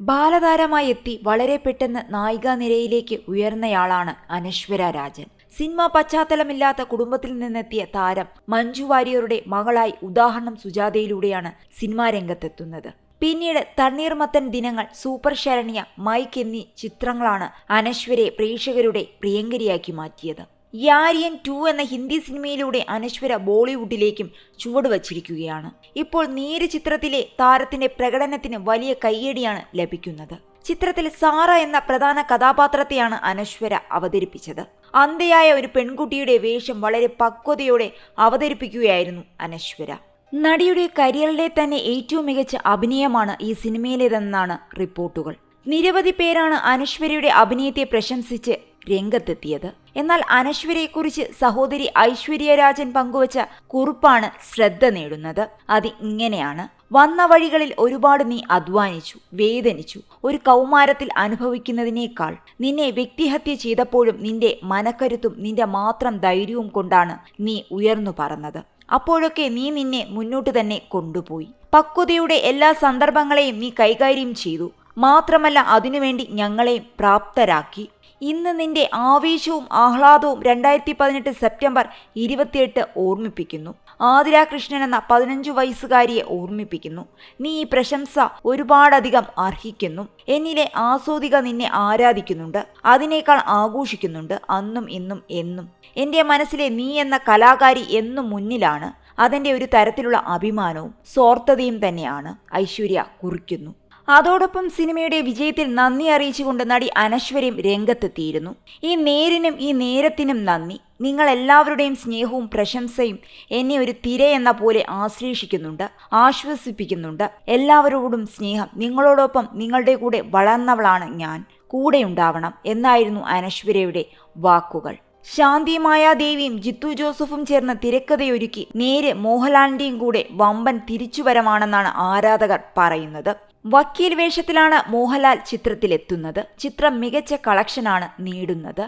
ബാലതാരമായി എത്തി വളരെ പെട്ടെന്ന് നായികാ നിരയിലേക്ക് ഉയർന്നയാളാണ് അനശ്വര രാജൻ. സിനിമ പശ്ചാത്തലമില്ലാത്ത കുടുംബത്തിൽ നിന്നെത്തിയ താരം മഞ്ജു വാര്യരുടെ മകളായി ഉദാഹരണം സുജാതയിലൂടെയാണ് സിനിമാ രംഗത്തെത്തുന്നത്. പിന്നീട് തണ്ണീർമത്തൻ ദിനങ്ങൾ സൂപ്പർ ശരണ്യ മൈക്ക് എന്നീ ചിത്രങ്ങളാണ് അനശ്വരെ പ്രേക്ഷകരുടെ പ്രിയങ്കരിയാക്കി മാറ്റിയത്. യാരിയൻ ടു എന്ന ഹിന്ദി സിനിമയിലൂടെ അനശ്വര ബോളിവുഡിലേക്കും ചുവടുവച്ചിരിക്കുകയാണ് ഇപ്പോൾ നീര് ചിത്രത്തിലെ താരത്തിന്റെ പ്രകടനത്തിന് വലിയ കയ്യടിയാണ് ലഭിക്കുന്നത്. ചിത്രത്തിൽ സാറ എന്ന പ്രധാന കഥാപാത്രത്തെയാണ് അനശ്വര അവതരിപ്പിച്ചത്. അന്ധയായ ഒരു പെൺകുട്ടിയുടെ വേഷം വളരെ പക്വതയോടെ അവതരിപ്പിക്കുകയായിരുന്നു അനശ്വര. നടിയുടെ കരിയറിലെ തന്നെ ഏറ്റവും മികച്ച അഭിനയമാണ് ഈ സിനിമയിലേതെന്നാണ് റിപ്പോർട്ടുകൾ. നിരവധി പേരാണ് അനശ്വരയുടെ അഭിനയത്തെ പ്രശംസിച്ച് രംഗത്തെത്തിയത്. എന്നാൽ അനശ്വരയെക്കുറിച്ച് സഹോദരി ഐശ്വര്യ രാജൻ പങ്കുവച്ച കുറിപ്പാണ് ശ്രദ്ധ നേടുന്നത്. അത് ഇങ്ങനെയാണ്. വന്ന വഴികളിൽ ഒരുപാട് നീ അധ്വാനിച്ചു വേദനിച്ചു ഒരു കൗമാരത്തിൽ അനുഭവിക്കുന്നതിനേക്കാൾ നിന്നെ വ്യക്തിഹത്യ ചെയ്തപ്പോഴും നിന്റെ മനക്കരുത്തും നിന്റെ മാത്രം ധൈര്യവും കൊണ്ടാണ് നീ ഉയർന്നു പറന്നത്. അപ്പോഴൊക്കെ നീ നിന്നെ മുന്നോട്ട് തന്നെ കൊണ്ടുപോയി. പക്വതയുടെ എല്ലാ സന്ദർഭങ്ങളെയും നീ കൈകാര്യം ചെയ്തു. മാത്രമല്ല അതിനുവേണ്ടി ഞങ്ങളെ പ്രാപ്തരാക്കി. ഇന്ന് നിന്റെ ആവേശവും ആഹ്ലാദവും രണ്ടായിരത്തി പതിനെട്ട് സെപ്റ്റംബർ ഇരുപത്തിയെട്ട് ഓർമ്മിപ്പിക്കുന്നു. ആതിര കൃഷ്ണൻ എന്ന പതിനഞ്ചു വയസ്സുകാരിയെ ഓർമ്മിപ്പിക്കുന്നു. നീ ഈ പ്രശംസ ഒരുപാടധികം അർഹിക്കുന്നു. എന്നിലെ ആസ്വാദിക നിന്നെ ആരാധിക്കുന്നുണ്ട്. അതിനേക്കാൾ ആഘോഷിക്കുന്നുണ്ട്. അന്നും ഇന്നും എന്നും. എന്റെ മനസ്സിലെ നീ എന്ന കലാകാരി എന്നും മുന്നിലാണ്. അതിന്റെ ഒരു തരത്തിലുള്ള അഭിമാനവും സ്വാർത്ഥതയും തന്നെയാണ്. ഐശ്വര്യ കുറിക്കുന്നു. അതോടൊപ്പം സിനിമയുടെ വിജയത്തിൽ നന്ദി അറിയിച്ചുകൊണ്ട് നടി അനശ്വരയും രംഗത്തെത്തിയിരുന്നു. ഈ നേരിനും ഈ നേരത്തിനും നന്ദി. നിങ്ങൾ എല്ലാവരുടെയും സ്നേഹവും പ്രശംസയും എന്നെ ഒരു തിരയെന്ന പോലെ ആശ്ലേഷിക്കുന്നുണ്ട് ആശ്വസിപ്പിക്കുന്നുണ്ട്. എല്ലാവരോടും സ്നേഹം. നിങ്ങളോടൊപ്പം നിങ്ങളുടെ കൂടെ വളർന്നവളാണ് ഞാൻ. കൂടെയുണ്ടാവണം എന്നായിരുന്നു അനശ്വരയുടെ വാക്കുകൾ. ശാന്തി മായാദേവിയും ജിത്തു ജോസഫും ചേർന്ന് തിരക്കഥയൊരുക്കി. നേരെ മോഹൻലാലിന്റെയും കൂടെ വമ്പൻ തിരിച്ചുവരമാണെന്നാണ് ആരാധകർ പറയുന്നത്. വക്കീൽ വേഷത്തിലാണ് മോഹൻലാൽ ചിത്രത്തിലെത്തുന്നത്. ചിത്രം മികച്ച കളക്ഷനാണ് നേടുന്നത്.